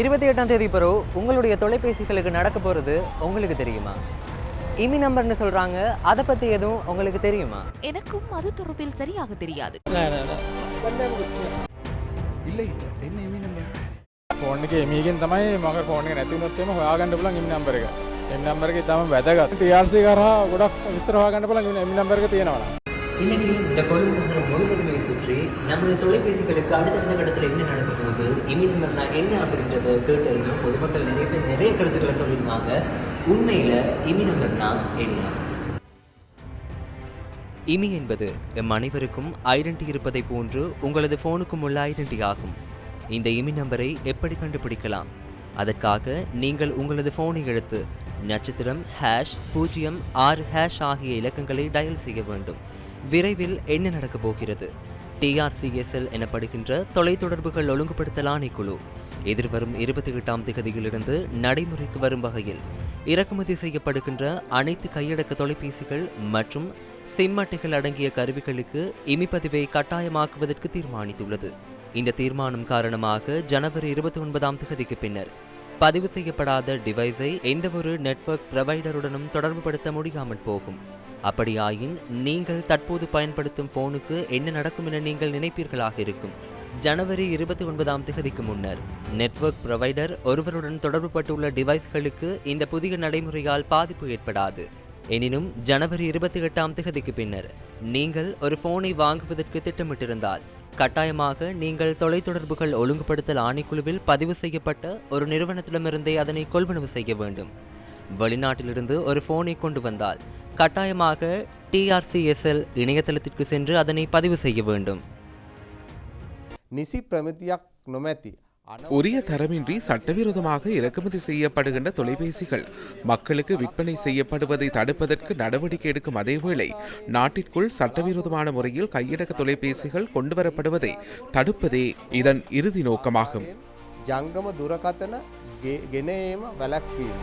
இருபத்தி எட்டாம் தேதி பிறகு உங்களுடைய தொலைபேசிகளுக்கு நடக்க போகிறது உங்களுக்கு தெரியுமா இமி நம்பர்னு சொல்கிறாங்க அதை பற்றி எதுவும் உங்களுக்கு தெரியுமா எனக்கும் அது தொடர்பில் சரியாக தெரியாது இல்ல இல்ல என்ன எமி நம்பர் ෆෝන් එක මීගෙන් තමයි මක ෆෝන් එක නැති වුණොත් එහෙම හොයාගන්න පුළුවන් එම් නම්බර් එක. එම් නම්බර් එකේ තමයි වැදගත්. TRC කරා ගොඩක් විස්තර හොයාගන්න පුළුවන් එම් නම්බර් එක තියෙනවා. இன்னைக்கு இந்த கொழும்பு நகரம் முழுவதுமே சுற்றி நம்முடைய தொலைபேசிகளுக்கு அடுத்தடுத்த கட்டத்தில் என்ன நடக்க போகுது இமி நம்பர்னா என்ன அப்படின்றத கேட்டறியும் பொதுமக்கள் நிறைய பேர் நிறைய கருத்துக்களை சொல்லியிருந்தாங்க உண்மையில இமி நம்பர்னா என்ன? இமி என்பது எம் அனைவருக்கும் ஐடென்டி இருப்பதை போன்று உங்களது போனுக்கும் உள்ள ஐடென்டி ஆகும். இந்த இமி நம்பரை எப்படி கண்டுபிடிக்கலாம்? அதற்காக நீங்கள் உங்களது போனை எடுத்து நட்சத்திரம் ஹேஷ் பூஜ்ஜியம் ஆறு ஹேஷ் ஆகிய இலக்கங்களை டயல் செய்ய வேண்டும். விரைவில் என்ன நடக்கப் போகிறது? டிஆர்சிஎஸ்எல் எனப்படுகின்ற தொலைத்தொடர்புகள் ஒழுங்குபடுத்தல் ஆணைக்குழு எதிர்வரும் இருபத்தி எட்டாம் திகதியிலிருந்து நடைமுறைக்கு வரும் வகையில் இறக்குமதி செய்யப்படுகின்ற அனைத்து கையடக்க தொலைபேசிகள் மற்றும் சிம் அட்டைகள் அடங்கிய கருவிகளுக்கு இமிப்பதிவை கட்டாயமாக்குவதற்கு தீர்மானித்துள்ளது. இந்த தீர்மானம் காரணமாக ஜனவரி இருபத்தி ஒன்பதாம் திகதிக்கு பின்னர் பதிவு செய்யப்படாத டிவைஸை எந்தவொரு நெட்வொர்க் ப்ரொவைடருடனும் தொடர்புபடுத்த முடியாமல் போகும். அப்படியாயின் நீங்கள் தற்போது பயன்படுத்தும் போனுக்கு என்ன நடக்கும் என நீங்கள் நினைப்பீர்களாக இருக்கும். ஜனவரி இருபத்தி ஒன்பதாம் திகதிக்கு முன்னர் நெட்வொர்க் ப்ரொவைடர் ஒருவருடன் தொடர்புபட்டுள்ள டிவைஸ்களுக்கு இந்த புதிய நடைமுறையால் பாதிப்பு ஏற்படாது. எனினும் ஜனவரி இருபத்தி எட்டாம் திகதிக்கு பின்னர் நீங்கள் ஒரு போனை வாங்குவதற்கு திட்டமிட்டிருந்தால் கட்டாயமாக நீங்கள் தொலைத்தொடர்புகள் ஒழுங்குபடுத்தல் ஆணைக்குழுவில் பதிவு செய்யப்பட்ட ஒரு நிறுவனத்திடமிருந்தே அதனை கொள்வனவு செய்ய வேண்டும் வெளிநாட்டிலிருந்து ஒரு போனை கொண்டு வந்தால் கட்டாயமாக டிஆர்சிஎஸ்எல் இணையதளத்திற்கு சென்று அதனை பதிவு செய்ய வேண்டும் නිසි ප්‍රමිතියක් නොමැති අන உரிய தரமின்றி சட்டவிரோதமாக இறக்குமதி செய்யப்படுகின்ற தொலைபேசிகள். மக்களுக்கு விற்பனை செய்யப்படுவதை தடுப்பதற்கு நடவடிக்கை எடுக்கும் அதேவேளை நாட்டிற்குள் சட்டவிரோதமான முறையில் கையடக்க தொலைபேசிகள் கொண்டுவரப்படுவதை தடுப்பதே இதன் இறுதி நோக்கமாகும். ஜங்கம துரகத்தன கெனேம வலக்வீம்